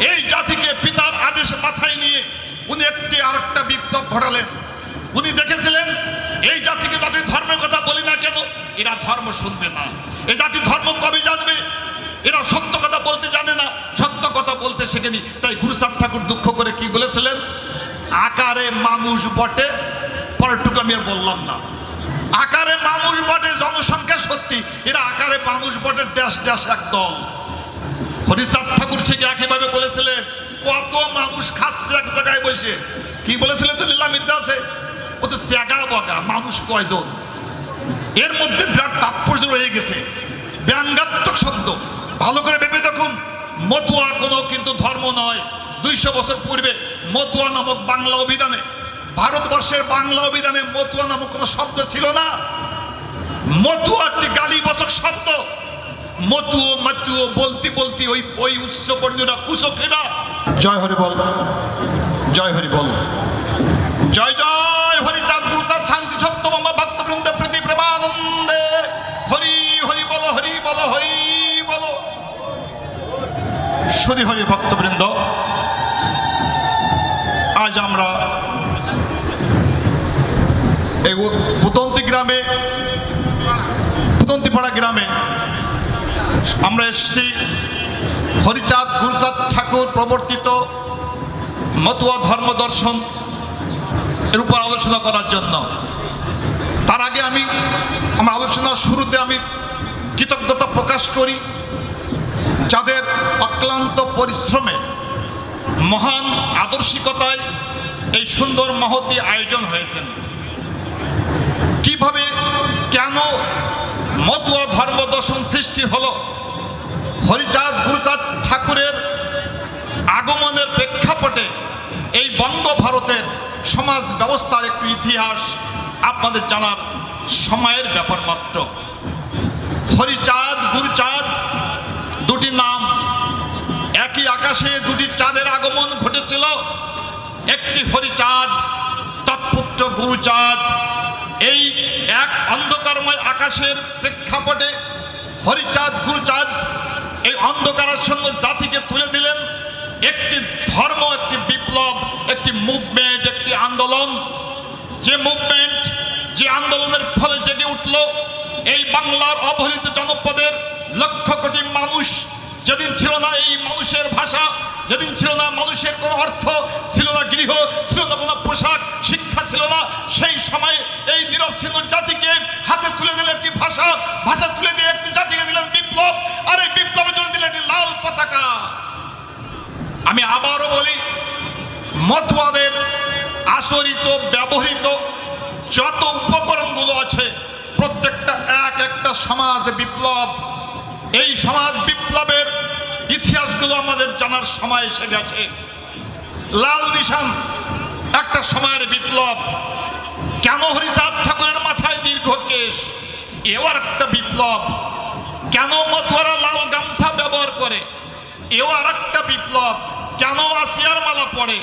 এই জাতিকে পিতার আদেশ মাথায় নিয়ে উনি একটি আরেকটা বিপ্লব ঘটালেন। উনি দেখেছিলেন, এই জাতিকে জাতির ধর্মের কথা বলি না কেন, এরা ধর্ম শুনবে না। এই জাতি ধর্ম কবে জানবে? এরা সত্য কথা বলতে জানে না। সত্য কথা বলতে শেখেনি। তাই গুরুসাদ ঠাকুর দুঃখ করে কি বলেছিলেন? আকারে মানুষ বটে পরটুকু আমি আর বললাম না। আকারে মানুষ বটে, জনসংখ্যা সত্যি। এরা আকারে মানুষ বটে ড্যাশ ড্যাশ এক দল হরিচাঁদ ঠাকুর ঠিক একইভাবে বলেছিলেন, কত মানুষ খাচ্ছে এক জায়গায় বসে? কি বলেছিলেন তো? লীলামিতে আছে। ও তো স্যাগা বগা, মানুষ কয়জন? এর মধ্যে বিরাট তাৎপর্য রয়ে গেছে। ব্যঙ্গাত্মক শব্দ। ভালো করে ভেবে দেখুন, মতুয়া কোনো কিন্তু ধর্ম নয়। দুইশো বছর পূর্বে মতুয়া নামক বাংলা অভিধানে, ভারতবর্ষের বাংলা অভিধানে মতুয়া নামক কোনো শব্দ ছিল না। মতুয়া একটি গালিবাচক শব্দ। মতুও মতুও বলতে বলতে ওই ওই উচ্চ বর্ণীরা কুচকেরা জয় হরি বল। জয় হরি বল। জয় জয় হরি চাঁদ গুরুচাঁদ শান্তি সত্য মামা ভক্তবৃন্দ প্রীতি প্রেমানন্দে। হরি হরি বল হরি বল হরি বল। শুধু হরি ভক্তবৃন্দ আজ আমরা এই পুতন্তি গ্রামে পুতন্তিপাড়া গ্রামে আমরা এসেছি হরিচাঁদ, গুরুচাঁদ ঠাকুর প্রবর্তিত মতুয়া ধর্ম দর্শন এর উপর আলোচনা করার জন্য। তার আগে আমি, আমার আলোচনার শুরুতে আমি কৃতজ্ঞতা প্রকাশ করি যাদের অক্লান্ত পরিশ্রমে মহান আদর্শিকতায় এই সুন্দর মহতি আয়োজন হয়েছেন। কীভাবে, কেন মতুয়া ধর্ম দর্শন সৃষ্টি হলো। হরিচাঁদ গুরুচাঁদ ঠাকুরের আগমনের প্রেক্ষাপটে এই বঙ্গ ভারতের সমাজ ব্যবস্থার একটু ইতিহাস আপনাদের জানার সময়ের ব্যাপার মাত্র। হরিচাঁদ, গুরুচাঁদ দুটি নাম একই আকাশে দুটি চাঁদের আগমন ঘটেছিল। একটি হরিচাঁদ, তৎপুত্র গুরুচাঁদ, এই এক অন্ধকারময় আকাশের প্রেক্ষাপটে হরিচাঁদ গুরুচাঁদ এই অন্ধকারের সঙ্গে জাতিকে তুলে দিলেন। একটি ধর্ম, একটি বিপ্লব, একটি মুভমেন্ট, একটি আন্দোলন। যে মুভমেন্ট, যে আন্দোলনের ফলে জেগে উঠল, এই বাংলার অবহেলিত জনপদের লক্ষ কোটি মানুষ যেদিন ছিল না এই মানুষের ভাষা, যেদিন ছিল না মানুষের কোনো অর্থ, ছিল না গৃহ, ছিল না কোনো পোশাক, শিক্ষা ছিল না, সেই সময় এই নিরবচ্ছিন্ন জাতিকে হাতে তুলে দিলেন একটি ভাষা ভাষা তুলে দিয়ে একটি জাতিকে দিলেন বিপ্লব, আর এই বিপ্লবের জন্য দিলেন একটি লাল পতাকা। আমি আবারও বলি, মতুয়াদের আচরিত ব্যবহৃত যত উপকরণগুলো আছে, প্রত্যেকটা এক একটা সমাজ বিপ্লব। এই সমাজ বিপ্লবের ইতিহাসগুলো আমাদের জানার সময় এসে গেছে। লাল নিশান একটা সময়ের বিপ্লব। কেন হরিচাঁদ ঠাকুরের মাথায় দীর্ঘ কেশ? এও একটা বিপ্লব। কেন মতুয়ারা লাল গামছা ব্যবহার করে? এও আর একটা বিপ্লব। কেন আসিয়ার মালা পড়ে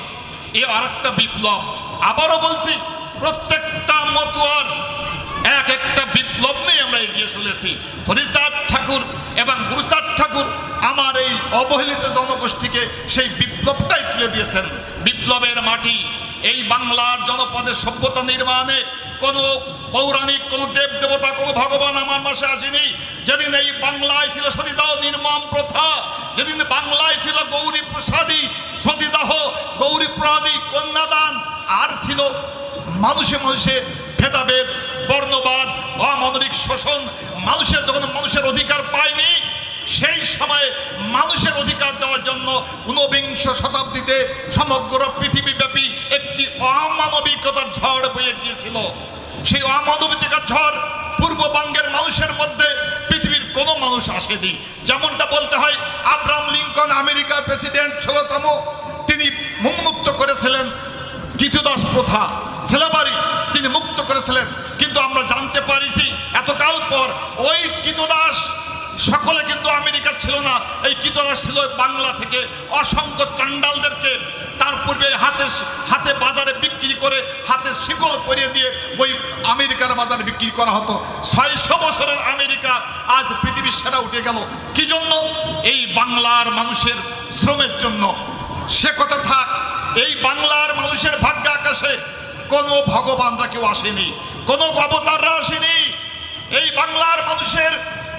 এ আর একটা বিপ্লব। আবারও বলছি, প্রত্যেকটা মতুয়ার এক একটা বিপ্লব নিয়ে আমরা এগিয়ে চলেছি। হরিচাঁদ ঠাকুর এবং গুরুচাঁদ ঠাকুর আমার এই অবহেলিত জনগোষ্ঠীকে সেই বিপ্লবটাই তুলে দিয়েছেন। বিপ্লবের মাটি, এই বাংলার জনপদের সভ্যতা নির্মাণে কোনো পৌরাণিক, কোনো দেব দেবতা কোনো ভগবান আমার মাসে আসেনি। যেদিন এই বাংলায় ছিল সতীদাহ নির্মম প্রথা, যেদিন বাংলায় ছিল গৌরী প্রসাদী সতীদাহ গৌরী প্রসাদী কন্যাদান, আর ছিল মানুষে মানুষে ভেদাভেদ, বর্ণবাদ, অমানবিক শোষণ, মানুষের যখন মানুষের অধিকার পায়নি, সেই সময়ে মানুষের অধিকার দেওয়ার জন্য ঊনবিংশ শতাব্দীতে সমগ্র পৃথিবীব্যাপী একটি অমানবিকতার ঝড় বয়ে গিয়েছিল। সেই অমানবিকতার ঝড় পূর্ববঙ্গের মানুষের মধ্যে পৃথিবীর কোনো মানুষ আসেনি। যেমনটা বলতে হয়, আব্রাহাম লিঙ্কন আমেরিকার প্রেসিডেন্ট ষোলতম, তিনি মুক্ত করেছিলেন কৃতদাস প্রথা। ছেলেবাড়ি, তিনি মুক্ত করেছিলেন। কিন্তু আমরা জানতে পারিছি, এতকাল পর ওই কৃতদাস সকলে কিন্তু আমেরিকা ছিল না। এই কিতরা ছিল বাংলা থেকে অসংখ্য চান্ডালদেরকে তার পূর্বে হাতে হাতে বাজারে বিক্রি করে, হাতে শিকল পরিয়ে দিয়ে ওই আমেরিকার বাজারে বিক্রি করা হতো। ছয়শো বছরের আমেরিকা আজ পৃথিবীর সেরা উঠে গেল। কি জন্য? এই বাংলার মানুষের শ্রমের জন্য। সে কথা থাক, এই বাংলার মানুষের ভাগ্য আকাশে কোনো ভগবানরা কেউ আসেনি, কোনো অবতাররা আসেনি। এই বাংলার মানুষের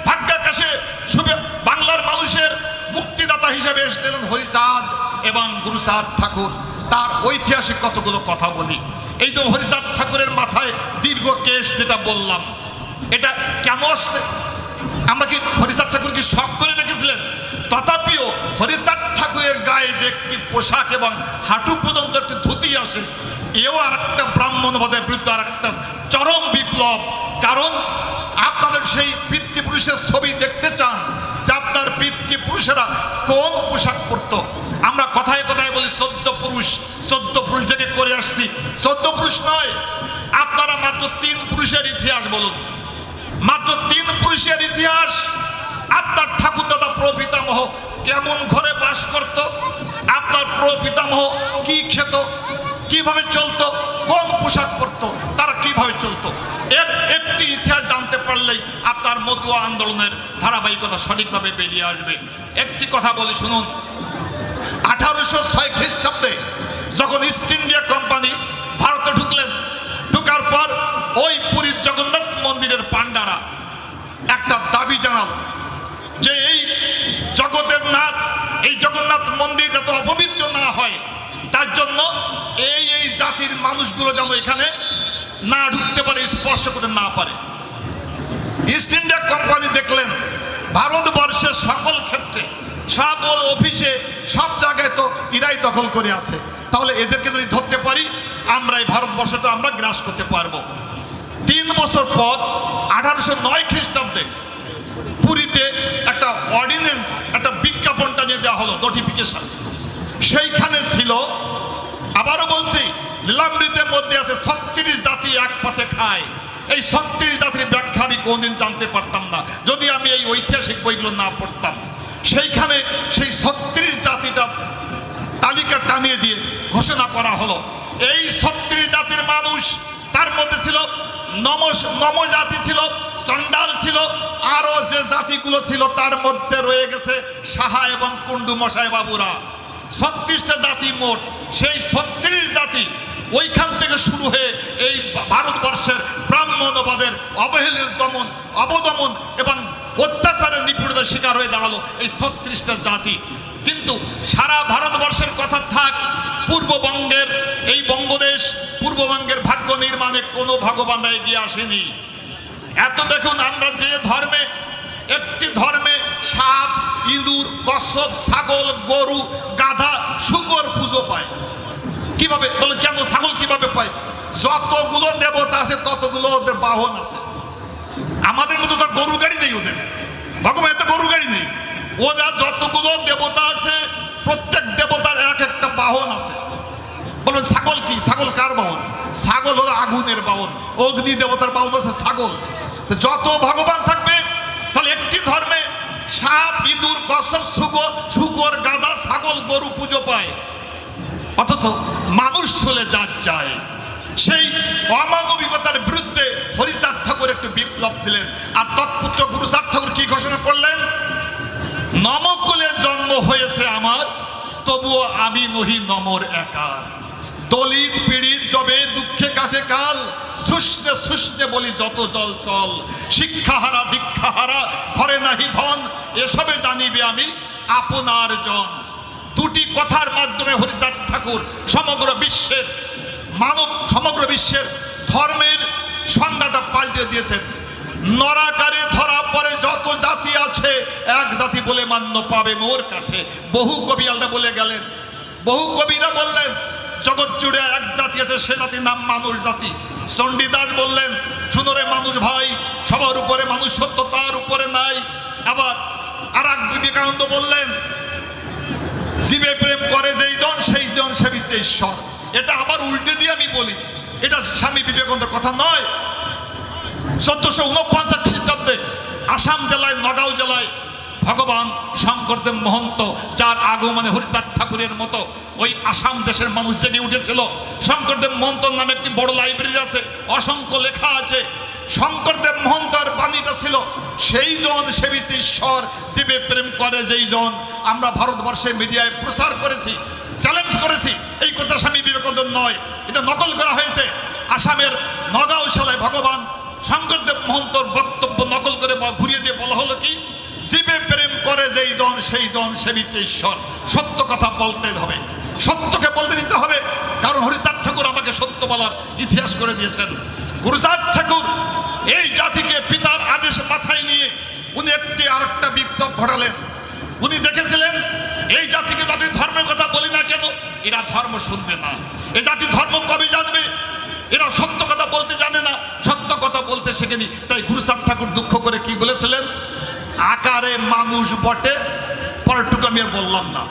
ভাগ্যাকাশে শুভে, বাংলার মানুষের মুক্তিদাতা হিসেবে এসেছিলেন হরিচাঁদ এবং গুরুচাঁদ ঠাকুর। তার ঐতিহাসিক কতগুলো কথা বলি। এই তো হরিচাঁদ ঠাকুরের মাথায় দীর্ঘ কেশ যেটা বললাম। এটা কেন আসছে? আমরা কি হরিচাঁদ ঠাকুর কি শখ করে রেখেছিলেন? তথাপিও হরিচাঁদ ঠাকুরের গায়ে যে একটি পোশাক এবং হাঁটু পর্যন্ত একটি ধুতি আসে এও আর একটা ব্রাহ্মণবাদের বিরুদ্ধে আর একটা চরম বিপ্লব। কারণ আপনাদের সেই পিতৃপুরুষের ছবি দেখতে চান যে আপনার পিতৃপুরুষেরা কোন পোশাক পরতো। আমরা কথায় কথায় বলি, চোদ্দ পুরুষ চোদ্দ পুরুষ থেকে করে আসছি। চোদ্দ পুরুষ নয়, আপনারা মাত্র তিন পুরুষের ইতিহাস বলুন। মাত্র তিন পুরুষের ইতিহাস, আপনার ঠাকুর দাদা প্রপিতামহ কেমন ঘরে বাস করত, আপনার প্রপিতামহ কি খেত কীভাবে চলতো, কোন পোশাক পরতো, তারা কীভাবে চলতো? এর একটি ইতিহাস জানতে পারলেই আপনার মতুয়া আন্দোলনের ধারাবাহিকতা সঠিকভাবে বেরিয়ে আসবে। একটি কথা বলি, শুনুন। আঠারোশো ছয় খ্রিস্টাব্দে যখন ইস্ট ইন্ডিয়া কোম্পানি ভারতে ঢুকলেন, ঢুকার পর ওই পুরীর জগন্নাথ মন্দিরের পাণ্ডারা একটা দাবি জানাল যে এই জগতের নাথ, এই জগন্নাথ মন্দির যাতে অপবিত্র না হয়, তার জন্য এই এই জাতির মানুষগুলো যেন এখানে না ঢুকতে পারে, স্পর্শ করতে না পারে। ইস্ট ইন্ডিয়া কোম্পানি দেখলেন, ভারতবর্ষের সকল ক্ষেত্রে, সব অফিসে, সব জায়গায় তো ইরাই দখল করে আছে। তাহলে এদেরকে যদি ধরতে পারি, আমরা এই ভারতবর্ষটা আমরা গ্রাস করতে পারব। তিন বছর পর, আঠারোশো নয় খ্রিস্টাব্দে পুরীতে একটা অর্ডিন্যান্স একটা বিজ্ঞাপনটা নিয়ে দেওয়া হলো নোটিফিকেশন সেইখানে ছিল আবারও বলছি লীলামৃতের মধ্যে আছে ছত্রিশ জাতি এক পথে খায়। এই ছত্রিশ জাতির ব্যাখ্যা আমি কোনদিন জানতে পারতাম না। যদি আমি এই ঐতিহাসিক বইগুলো না পড়তাম, সেইখানে সেই ছত্রিশ জাতিটা তালিকা টানিয়ে দিয়ে ঘোষণা করা হলো। এই ছত্রিশ জাতির মানুষ, তার মধ্যে ছিল নমস, নম জাতি ছিল চন্ডাল ছিল আরও যে জাতিগুলো ছিল তার মধ্যে রয়ে গেছে সাহা এবং কুণ্ডু মশাই বাবুরা। ছত্রিশটা জাতি মোট, সেই ছত্রিশ জাতি ওইখান থেকে শুরু হয়ে এই ভারতবর্ষের ব্রাহ্মণবাদের অবহেলিত দমন, অবদমন এবং অত্যাচারের নিপুণতার শিকার হয়ে দাঁড়াল এই ছত্রিশটা জাতি। কিন্তু সারা ভারতবর্ষের কথা থাক, পূর্ববঙ্গের এই বঙ্গদেশ, পূর্ববঙ্গের ভাগ্য নির্মাণে কোনো ভগবানরা এগিয়ে আসেনি। এত দেখুন আমরা যে ধর্মে, একটি ধর্মে সাপ, ইঁদুর কশ্যপ ছাগল, গরু শুকর পুজো পায়। কীভাবে, বলে কেন ছাগল কীভাবে পায়? যতগুলো দেবতা আছে, ততগুলো ওদের বাহন আছে। আমাদের মতো তো গরু গাড়ি নেই ওদের। ভগবানের তো গরু গাড়ি নেই। ওদের যতগুলো দেবতা আছে, প্রত্যেক দেবতার এক একটা বাহন আছে। বলবেন ছাগল কি? ছাগল কার বাহন? ছাগল হলো আগুনের বাহন। অগ্নি দেবতার বাহন আছে ছাগল। যত ভগবান থাকবে, তাহলে একটি ধর্মে গরু পুজো পায়। অথচ মানুষ চলে সেই বিরুদ্ধে ঠাকুর একটু বিপ্লব দিলেন। আর ঠাকুর কি ঘোষণা করলেন? নমকুলে জন্ম হয়েছে আমার, তবুও আমি নহি নমর একার। দলিত, পীড়িত, জবে, দুঃখে কাটে কাল শুষ্ণে শুষ্ণে বলি, যত জল চল। শিক্ষাহারা, দীক্ষাহারা, ঘরে নাহি ধন, এসবে জানিবে আমি আপনার জন। দুটি কথার মাধ্যমে হরিচাঁদ ঠাকুর সমগ্র বিশ্বের মানব, সমগ্র বিশ্বের ধর্মের সংজ্ঞাটা পাল্টে দিয়েছেন। নরাকারে ধরা পরে যত জাতি আছে, এক জাতি বলে মান্য পাবে মোর কাছে। বহু কবি আলটা বলে গেলেন, বহু কবিরা বললেন জগৎ জুড়ে এক জাতি আছে, সে জাতির নাম মানুষ জাতি। চণ্ডীদাস বললেন শুনরে মানুষ ভাই, সবার উপরে মানুষ সত্য তার উপরে নাই। আবার আর এক বিবেকানন্দ বললেন, জীবে প্রেম করে যেই জন, সেই জন সে সেবিছে ঈশ্বর। এটা আবার উল্টে দিয়ে আমি বলি, এটা স্বামী বিবেকানন্দের কথা নয়। চোদ্দশো উনপঞ্চাশ খ্রিস্টাব্দে আসাম জেলায়, নগাঁও জেলায় ভগবান শঙ্করদেব মহন্ত, যার আগমনে হরিচাঁদ ঠাকুরের মতো ওই আসাম দেশের মানুষ জেগে উঠেছিল। শঙ্করদেব মহন্তর নামে একটি বড় লাইব্রেরি আছে, অসংখ্য লেখা আছে। শঙ্করদেব মহন্তর বাণীটা ছিল, সেই জন সেবিত ঈশ্বর জীবে প্রেম করে যেই জন আমরা ভারতবর্ষে মিডিয়ায় প্রচার করেছি চ্যালেঞ্জ করেছি। এই কথা স্বামী বিবেকানন্দ নয়, এটা নকল করা হয়েছে। আসামের নগাঁও জেলায় ভগবান শঙ্করদেব মহন্তর বক্তব্য নকল করে ঘুরিয়ে দিয়ে বলা হলো কি? জীবে প্রেম করে যেই জন, সেই জন সেবিছে ঈশ্বর। সত্য কথা বলতে হবে। সত্যকে বলতে দিতে হবে। কারণ হরিচাঁদ ঠাকুর আমাকে সত্য বলার ইতিহাস করে দিয়েছেন। গুরুচাঁদ ঠাকুর এই জাতিকে পিতার আদেশ মাথায় নিয়ে উনি একটি আরেকটা বিপ্লব ঘটালেন। উনি দেখেছিলেন, এই জাতিকে যদি ধর্মের কথা বলি না কেন, এরা ধর্ম শুনবে না। এই জাতি ধর্ম কবে জানবে? এরা সত্য কথা বলতে জানে না। সত্য কথা বলতে শেখেনি। তাই গুরুচাঁদ ঠাকুর দুঃখ করে কি বলেছিলেন? আকারে মানুষ বটে পরটুকু আমি আর বললাম না।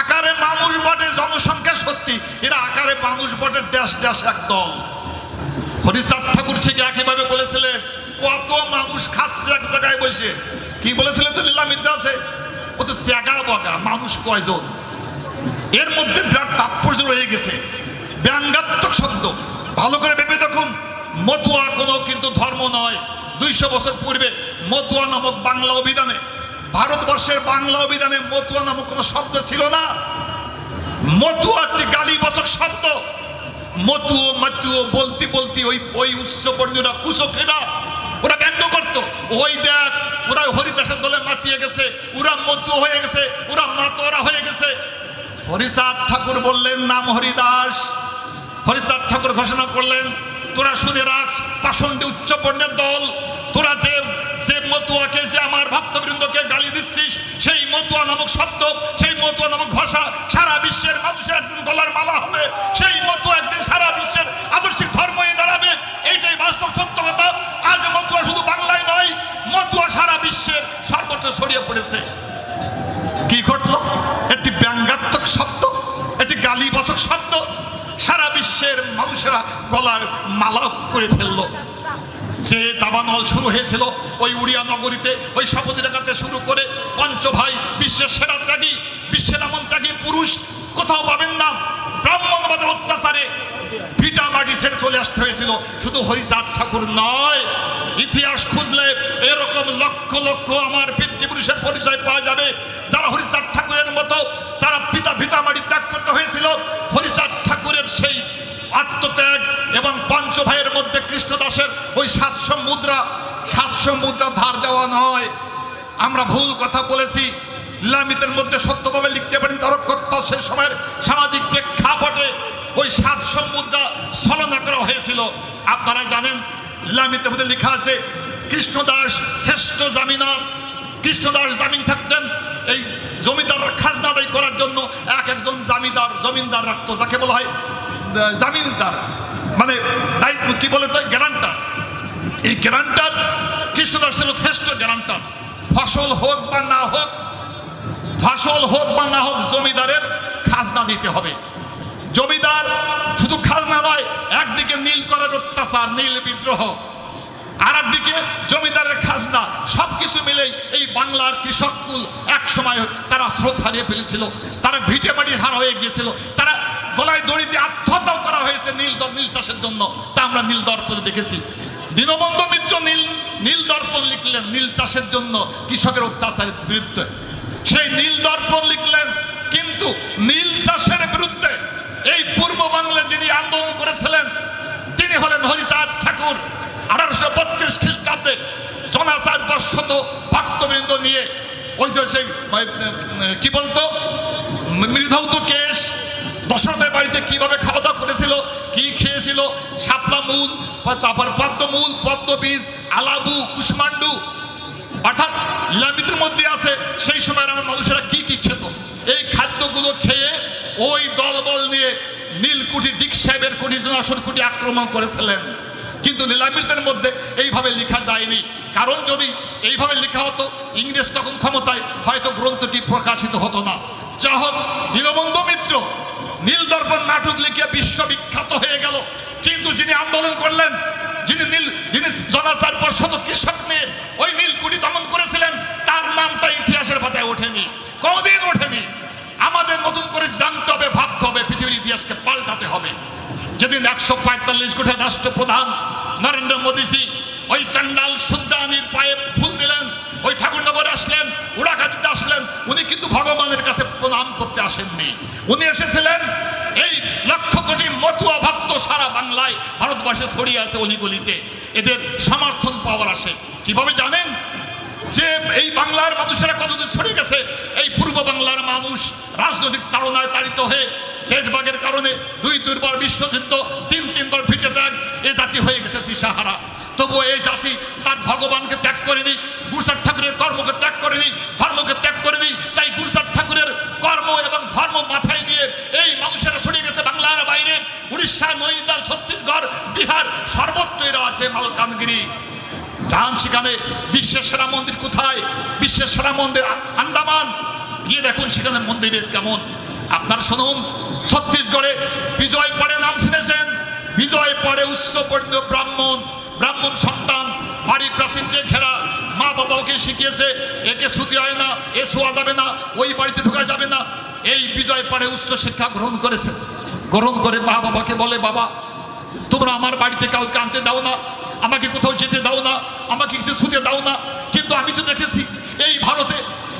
আকারে মানুষ বটে, জনসংখ্যা সত্যি, এরা আকারে মানুষ বটে ড্যাশ ড্যাশ এক দল। হরিচাঁদ ঠাকুর ঠিক একইভাবে বলেছিলেন, কত মানুষ খাচ্ছে এক জায়গায় বসে? কি বলেছিলেন তো লীলামিতে আছে? ও তো স্যাগা বগা, মানুষ কয়জন? এর মধ্যে বিরাট তাৎপর্য রয়ে গেছে। ব্যঙ্গাত্মক শব্দ। ভালো করে ভেবে দেখুন, মতুয়া কোনো কিন্তু ধর্ম নয়। দুইশো বছর পূর্বে মতুয়া নামক বাংলা অভিধানে, ভারতবর্ষের বাংলা অভিধানে মতুয়া নামক কোনো শব্দ ছিল না। মতুয়া একটি গালিবাচক শব্দ। মতুও মতুও বলতে বলতে, ওই ওই উৎসবর্ণীরা কুচকেরা ওরা ব্যঙ্গ করতো। ওই দেখ, ওরা হরিদাসের দলে মাতিয়ে গেছে, ওরা মতু হয়ে গেছে, ওরা মাতোয়ারা হয়ে গেছে। হরিচাঁদ ঠাকুর বললেন, নাম হরিদাস। হরিচাঁদ ঠাকুর ঘোষণা করলেন তোরা শুনে রাখ পাষণ্ডে উচ্চ বর্ণের দল। তোরা যে যে মতুয়াকে, যে আমার ভক্তবৃন্দকে গালি দিচ্ছিস, সেই মতুয়া নামক শব্দ, সেই মতুয়া নামক ভাষা সারা বিশ্বের মানুষের একদিন গলার মালা হবে। সেই মতুয়া একদিন সারা বিশ্বের আদর্শিক ধর্ম হয়ে দাঁড়াবে। এইটাই বাস্তব সত্য কথা। আজ মতুয়া শুধু বাংলায় নয়, মতুয়া সারা বিশ্বের সর্বত্র ছড়িয়ে পড়েছে। কি ঘটলো? একটি ব্যঙ্গাত্মক শব্দ, একটি গালিবাচক শব্দ সারা বিশ্বের মানুষেরা গলার মালা করে ফেলল। যে দাবানল শুরু হয়েছিল, ওই উড়িয়া নগরীতে, ওই শপথ রেখাতে শুরু করে পঞ্চ ভাই বিশ্বের সেরা ত্যাগী, বিশ্বের এমন ত্যাগী পুরুষ কোথাও পাবেন না। ব্রাহ্মণবাদের অত্যাচারে ভিটা মাটি ছেড়ে চলে আসতে হয়েছিল। শুধু হরিচাঁদ ঠাকুর নয়, ইতিহাস খুঁজলে এরকম লক্ষ লক্ষ আমার পিতৃপুরুষের পরিচয় পাওয়া যাবে। যারা হরিচাঁদ ঠাকুরের মতো, তারা পিতা ভিটা মাটি ত্যাগ করতে হয়েছিল। হরিচাঁদ সেই আত্মত্যাগ এবং পঞ্চ ভাইয়ের মধ্যে কৃষ্ণদাসের ওই সাতশো মুদ্রা সাতশো মুদ্রা ধার দেওয়া নয়। আমরা ভুল কথা বলেছি। লামিতের মধ্যে সত্যভাবে লিখতে পারেন তারকত্তা সেই সময়ের সামাজিক প্রেক্ষাপটে ওই সাতশো মুদ্রা স্থলনা করা হয়েছিল। আপনারা জানেন লামিতের মধ্যে লেখা আছে, কৃষ্ণদাস শ্রেষ্ঠ জামিনার। কৃষ্ণদাস জামিন থাকতেন। এই জমিদাররা খাজনা আদায় করার জন্য এক একজন জামিদার, জমিনদার রাখতো, যাকে বলা হয় জামিনদার মানে দায়িত্ব কি বলে তো? গ্যারান্টার। এই গ্যারান্টার কৃষ্ণদাস ছিল শ্রেষ্ঠ গ্যারান্টার। ফসল হোক বা না হোক, ফসল হোক বা না হোক জমিদারের খাজনা দিতে হবে। জমিদার শুধু খাজনা নয়, একদিকে নীল করার অত্যাচার, নীল বিদ্রোহ আর একদিকে জমিদারের খাজনা, সবকিছু মিলেই এই বাংলার কৃষককুল এক সময় তারা স্রোত হারিয়ে ফেলেছিল। তারা ভিটে মাটি হার হয়ে গিয়েছিল। তারা গলায় দড়ি দিয়ে আত্মহত্যাও করা হয়েছে নীল নীল চাষের জন্য। তা আমরা নীল দর্পণে দেখেছি। দীনবন্ধু মিত্র নীল নীল দর্পণ লিখলেন নীল চাষের জন্য কৃষকের অত্যাচারের বিরুদ্ধে। সেই নীল দর্পণ লিখলেন, কিন্তু নীল চাষের বিরুদ্ধে এই পূর্ব বাংলায় যিনি আন্দোলন করেছিলেন, তিনি হলেন হরিচাঁদ ঠাকুর। আঠারোশো বত্রিশ খ্রিস্টাব্দে জনাচার বর্ষত ভক্তবৃন্দ নিয়ে, ওই যে সেই কি বলতো? মৃধৌত কেশ দশরথের বাড়িতে কীভাবে খাওয়া দাওয়া করেছিল, কি খেয়েছিল, শাপলা মূল তারপর পদ্মমূল পদ্মবীজ আলাবু কুষ্মান্ডু অর্থাৎ লীলামিতের মধ্যে আছে, সেই সময় আমার মানুষেরা কি কি খেত? এই খাদ্যগুলো খেয়ে ওই দলবল নিয়ে নীলকুঠি ডিক সাহেবের কুটি জনাসর কুটি আক্রমণ করেছিলেন। কিন্তু লীলামিতের মধ্যে এইভাবে লেখা যায়নি। কারণ যদি এইভাবে লেখা হতো, ইংরেজ তখন ক্ষমতায়, হয়তো গ্রন্থটি প্রকাশিত হতো না। যা হোক, দীনবন্ধু মিত্র নীল দর্পণ নাটক লিখে বিশ্ববিখ্যাত হয়ে গেল। কিন্তু যিনি আন্দোলন করলেন, যিনি নীল, যিনি জনাচার পর শত কৃষক নিয়ে ওই নীলকুটি দমন করেছিলেন, তার নামটা ইতিহাসের পাতায় ওঠেনি, কোনোদিন ওঠেনি। আমাদের নতুন করে জানতে হবে, ভাবতে হবে, পৃথিবীর ইতিহাসকে পাল্টাতে হবে। যেদিন একশো পঁয়তাল্লিশ কোটি রাষ্ট্রপ্রধান নরেন্দ্র মোদীজি ওই চান্ডাল সুদ্দানির পায়ে ফুল দিলেন, ওই ঠাকুরনগরে আসলেন উড়াকা দিতে আসলেন, উনি কিন্তু ভগবানের কাছে প্রণাম করতে আসেননি। উনি এসেছিলেন, এই লক্ষ কোটি মতুয়া ভক্ত সারা বাংলায় ভারতবর্ষে ছড়িয়ে আছে অলিগলিতে। এদের সমর্থন পাওয়ার আসে। কীভাবে জানেন? যে এই বাংলার মানুষেরা কতদূর ছড়িয়ে গেছে এই পূর্ব বাংলার মানুষ রাজনৈতিক তাড়নায় তাড়িত হয়ে দেশভাগের কারণে দুই দুইবার বিশ্বযুদ্ধ, তিন তিনবার ফিটে দেন এ জাতি হয়ে গেছে দিশাহারা। তবুও এই জাতি তার ভগবানকে ত্যাগ করেনি, গুরুসার ঠাকুরের কর্মকে ত্যাগ করেনি, ধর্মকে ত্যাগ করেনি, তাই গুরুসার ঠাকুরের কর্ম এবং ধর্ম মাথায় নিয়ে এই মানুষেরা ছড়িয়ে গেছে বাংলার বাইরে। উড়িষ্যা নৈদাল ছত্তিশগড়, বিহার, সর্বত্র এরা আছে মালকানগিরি। যান সেখানে বিশ্বের সেরা মন্দির কোথায়? বিশ্বের সেরা মন্দির আন্দামান গিয়ে দেখুন সেখানে মন্দিরের কেমন। আপনার শুনুন, ছত্তিশগড়ে বিজয় পরে নাম শুনেছেন। বিজয় পরে উচ্চ পরিণত ব্রাহ্মণ ব্রাহ্মণ সন্তান বাড়ি প্রাচীন দিয়ে ঘেরা। মা বাবা ওকে শিখিয়েছে, একে ছুটি হয় না, এ শোয়া যাবে না, ওই বাড়িতে ঢুকা যাবে না। এই বিজয় পরে উচ্চ শিক্ষা গ্রহণ করেছে গ্রহণ করে মা বাবাকে বলে, বাবা, তোমরা আমার বাড়িতে কাউকে আনতে দাও না, আমাকে কোথাও যেতে দাও না, আমাকে কিছু ছুটে দাও না। কিন্তু আমি তো দেখেছি, এই ভারতে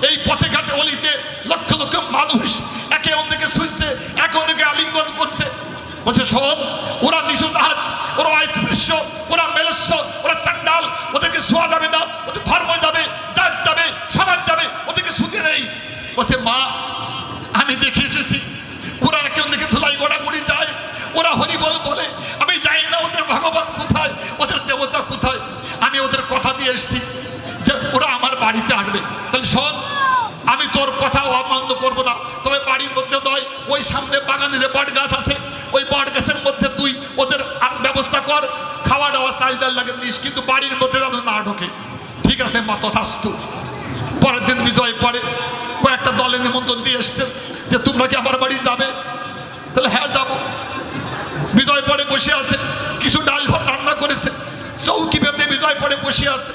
এই পথে ঘাটে অলিতে লক্ষ লক্ষ মানুষ একে অন্যকে শুইছে একে অন্যকে আলিঙ্গন করছে। বলছে, শোন, ওরা নিশু জাহাজ ওরা অস্পৃশ্য ওরা মেলস্য, ওরা চান্ডাল ওদেরকে শোয়া যাবে না, ওদের ধর্ম যাবে, জাত যাবে, সমাজ যাবে, ওদেরকে শুতে নেই। বলছে, মা, আমি দেখে এসেছি, ওরা একে অন্যকে ধুলাই গোড়াগুড়ি যায়, ওরা হরিবল বলে, আমি জানি না ওদের ভগবান কোথায়, ওদের দেবতা কোথায়। আমি ওদের কথা দিয়ে এসেছি। যে ওরা আমার বাড়িতে আসবে। তাহলে শোন, আমি তোর কথা অমান্য করব না। তবে বাড়ির মধ্যে নয়, ওই সামনে বাগানে যে বট গাছ আছে, ওই বট গাছের মধ্যে তুই ওদের ব্যবস্থা কর। খাওয়া দাওয়া ডাল লাগে নিস কিন্তু বাড়ির মধ্যে যেন না ঢোকে। ঠিক আছে, মা, তথাস্তু। পরের দিন বিজয় পরে কয়েকটা দলে নিমন্ত্রণ দিয়ে এসছেন যে তোমরা কি আমার বাড়ি যাবে? তাহলে হ্যাঁ যাব। বিজয় পরে বসে আছে, কিছু ডাল ভাত রান্না করেছে। চৌকি পেতে বিজয় পরে বসে আছে।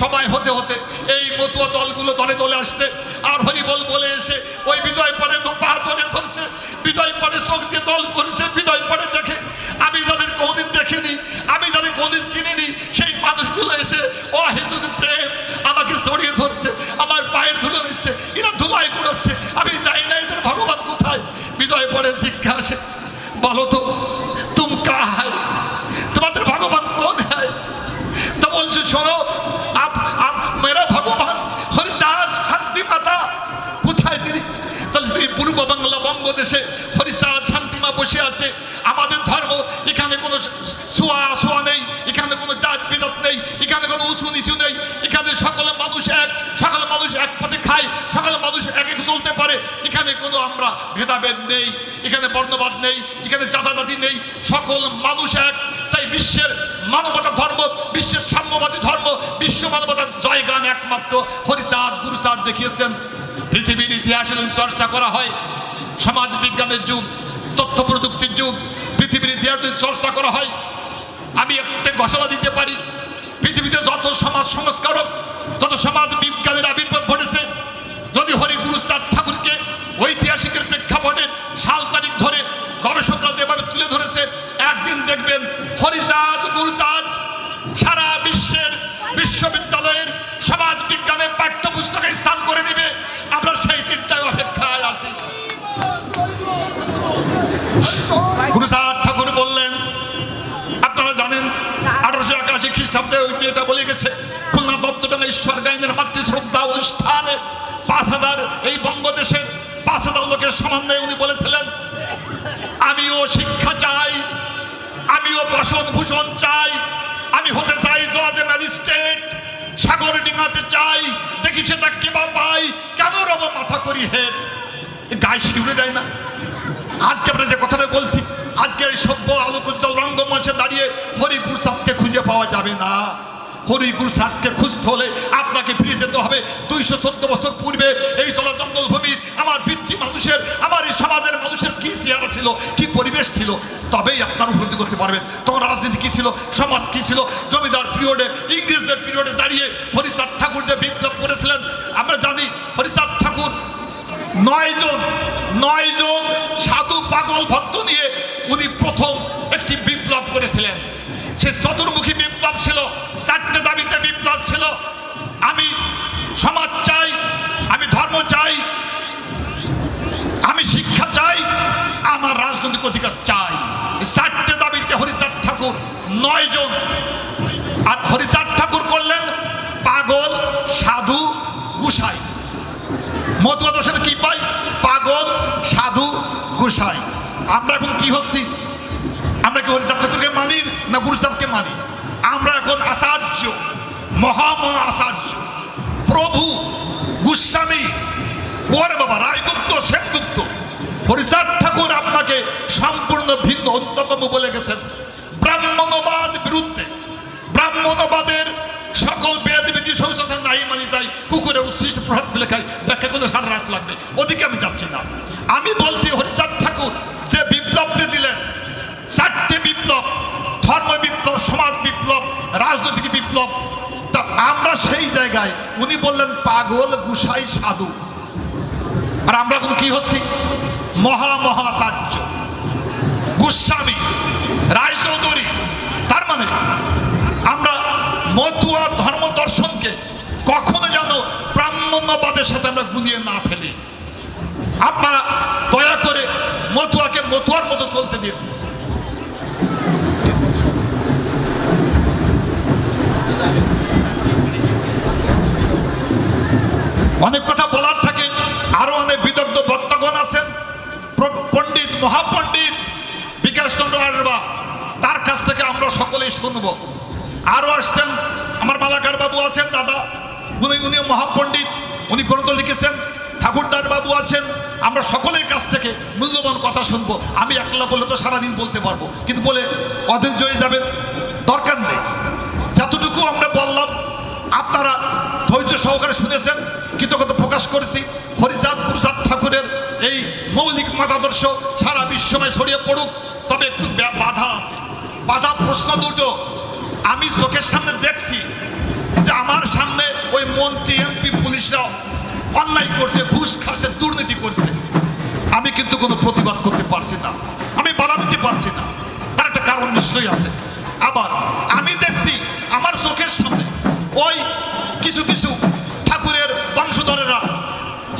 সময় হতে হতে এই মতুয়া দলগুলো দলে দলে আসছে। আর হরিবল বলে এসে ওই বিজয় পরে পার ধরে ধরছে। বিজয় পরে চোখ দিয়ে দল করেছে, বিজয় পরে দেখে। আমি যাদের কোনদিন দেখিনি, আমি যাদের কোনদিন চিনিনি, সেই মানুষগুলো এসে অহেতুক পূর্ব বাংলা বঙ্গদেশে হরিচাঁদ শান্তিমা বসে আছে। আমাদের ধর্ম, এখানে কোনো সোয়া সোয়া নেই, এখানে কোনো জাত বিজাত নেই, এখানে কোনো উঁচু নিচু নেই, এখানে সকল মানুষ এক, সকল মানুষ এক পথে খায়, সকল মানুষ এক এক চলতে পারে। এখানে কোনো আমরা ভেদাভেদ নেই, এখানে বর্ণবাদ নেই, এখানে জাতাজাতি নেই, সকল মানুষ এক। তাই বিশ্বের মানবতা ধর্ম, বিশ্বের সাম্যবাদী ধর্ম, বিশ্ব মানবতার জয়গান একমাত্র হরিচাঁদ, গুরুচাঁদ দেখিয়েছেন। পৃথিবীর ইতিহাসে যদি চর্চা করা হয়, সমাজ বিজ্ঞানের যুগ, তথ্য প্রযুক্তির যুগ, পৃথিবীর ইতিহাস যদি চর্চা করা হয়। আমি একটা ঘোষণা দিতে পারি, পৃথিবীতে যত সমাজ সংস্কারক, যত সমাজ বিজ্ঞানের আবির্ভাব ঘটেছে, যদি হরি গুরুস্তাদ ঠাকুরকে ঐতিহাসিকের প্রেক্ষাপটে সাল তারিখ ধরে গবেষকরা যেভাবে তুলে ধরেছে, একদিন দেখবেন হরিচাঁদ, গুরুচাঁদ, সারা বিশ্বের বিশ্ববিদ্যালয়ের সমাজ বিজ্ঞানের পাঠ্যপুস্তকে স্থান করে দিবে। আমরা সেই দিনটাই অপেক্ষায় আছি। গুরুচাঁদ ঠাকুর বললেন, আপনারা জানেন, আঠারোশো একাশি খ্রিস্টাব্দে ওই মেয়েটা বলে গেছে, খুলনা দত্তডাঙ্গা ঈশ্বর গাইনের মাতৃ শ্রদ্ধা অনুষ্ঠানে পাঁচ হাজার এই বঙ্গদেশের পাঁচ হাজার লোকের সমন্বয়ে উনি বলেছিলেন, আমিও শিক্ষা চাই, আমিও বসন ভূষণ চাই আমি হতে চাই জজে ম্যাজিস্ট্রেট। সাগর ডিঙাতে চাই। দেখি সেটা কেবা পাই। কেন রব মাথা করি হের গায়ে শিউরে দেয় না। আজকে আমরা যে কথাটা বলছি আজকে এই সভ্য আলোকোজ্জ্বল রঙ্গমঞ্চে দাঁড়িয়ে হরি গুরুচাঁদকে খুঁজে পাওয়া যাবে না। হরি গুলশাদকে খুঁজতে হলে আপনাকে ফিরে যেতে হবে। দুইশো চোদ্দ বছর পূর্বে এই তলা জঙ্গল ভূমির আমার বৃত্তি মানুষের, আমার এই সমাজের মানুষের কি চেহারা ছিল, কি পরিবেশ ছিল, তবেই আপনার উপলব্ধি করতে পারবেন। তখন রাজনীতি কি ছিল, সমাজ কি ছিল, জমিদার পিরিয়ডে ইংরেজদের পিরিয়ডে দাঁড়িয়ে হরিচাঁদ ঠাকুর যে বিপ্লব করেছিলেন, আমরা জানি হরিচাঁদ ঠাকুর নয় জন নয় জন সাধু পাগল ভক্ত নিয়ে উনি প্রথম একটি বিপ্লব করেছিলেন। সে চতুর্মুখী বিপ্লব ছিল, চারটে দাবিতে বিপ্লব ছিল। আমি সমাজ চাই, আমি ধর্ম চাই, আমি শিক্ষা চাই, আমার রাজনৈতিক অধিকার চাই। চারটে দাবিতে হরিচাঁদ ঠাকুর নয় জন। আর হরিচাঁদ ঠাকুর করলেন পাগল, সাধু, গুসাই। দোষের কি পাই? পাগল, সাধু, গুসাই। আমরা এখন কি হচ্ছি? কি হরিচাঁদ মানি না গুরুচাঁদকে মানি? আমরা এখন আচার্য মহামহা আচার্য। প্রভু, গোস্বামী ওরে বাবা, রায়গুপ্ত, সেনগুপ্ত। হরিচাঁদ ঠাকুর আপনাকে সম্পূর্ণ ভিন্ন অন্তর্গম বলে গেছেন। ব্রাহ্মণবাদ বিরুদ্ধে, ব্রাহ্মণবাদের সকল বেদ বিধি সংস্থা নাই মানি, তাই কুকুরের উচ্ছিষ্ট প্রভাব ফেলে খাই ব্যাখ্যা করলে সারা রাত লাগবে। ওদিকে আমি যাচ্ছি না। আমি বলছি, হরিচাঁদ ঠাকুর, যে বিপ্লবটি দিলেন চারটে বিপ্লব, ধর্ম বিপ্লব, সমাজ বিপ্লব, রাজনৈতিক বিপ্লব। তা আমরা সেই জায়গায়, উনি বললেন, পাগল, গুসাই, সাধু। আর আমরা এখন কি হচ্ছি? মহা মহাচার্য গোস্বামী, রায়চৌধুরী, তার মানে আমরা মতুয়া ধর্ম দর্শনকে কখনো যেন ব্রাহ্মণ্যবাদের সাথে আমরা গুলিয়ে না ফেলি। আপনারা দয়া করে মতুয়াকে মতুয়ার মতো চলতে দিন। অনেক কথা বলার থাকে। আরও অনেক বিদগ্ধ বক্তাগণ আছেন। পণ্ডিত, মহাপণ্ডিত বিকাশ চন্দ্র তার কাছ থেকে আমরা সকলেই শুনব। আরও আসছেন, আমার মালাকার বাবু আছেন, দাদা, উনি উনি মহাপণ্ডিত, উনি গ্রন্থ লিখেছেন, ঠাকুরদার বাবু আছেন, আমরা সকলের কাছ থেকে মূল্যবান কথা শুনব। আমি একলা বললে তো সারাদিন বলতে পারব, কিন্তু বলে অধৈর্য হয়ে যাবেন। যতটুকু আমরা বললাম। আপনারা ধৈর্য সহকারে শুনেছেন, কৃতজ্ঞতা প্রকাশ করেছি। হরিচাঁদ গুরুচাঁদ ঠাকুরের এই মৌলিক মতাদর্শ সারা বিশ্বময় ছড়িয়ে পড়ুক, তবে একটু বাধা আছে। বাধা প্রশ্ন দুটো। আমি চোখের সামনে দেখছি যে আমার সামনে ওই মন্ত্রী, এমপি পুলিশরা অন্যায় করছে, ঘুষ খাচ্ছে, দুর্নীতি করছে। আমি কিন্তু কোনো প্রতিবাদ করতে পারছি না। আমি বাধা দিতে পারছি না। তার একটা কারণ নিশ্চয়ই আছে। আবার আমি দেখছি আমার চোখের সামনে ওই কিছু কিছু ঠাকুরের বংশধরেরা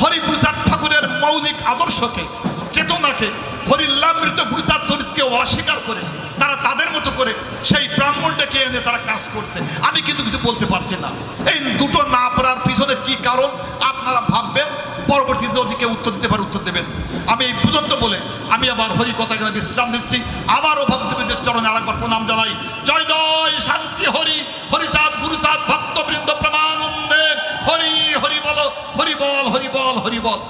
হরিপ্রসাদ ঠাকুরের মৌলিক আদর্শকে, চেতনাকে হরিল্লামৃত গুরুসাদ চরিতকে অস্বীকার করে মতো করে সেই ব্রাহ্মণটাকে এনে তারা কাজ করছে। আমি কিন্তু কিছু বলতে পারছি না। এই দুটো না পারার পিছনে কি কারণ? আপনারা ভাববেন, পরবর্তীতে ওদিকে উত্তর দিতে পারে, উত্তর দেবেন। আমি এই পর্যন্ত বলে আমি আবার হরি কথা বিশ্রাম দিচ্ছি। আবারও ভক্তবৃন্দের চরণে আরেকবার প্রণাম জানাই। জয় জয়, শান্তি, হরি, হরিসাদ, গুরুসাদ, ভক্তবৃন্দ প্রমানন্দে। হরি হরি বল হরি বল হরি বল হরি বল।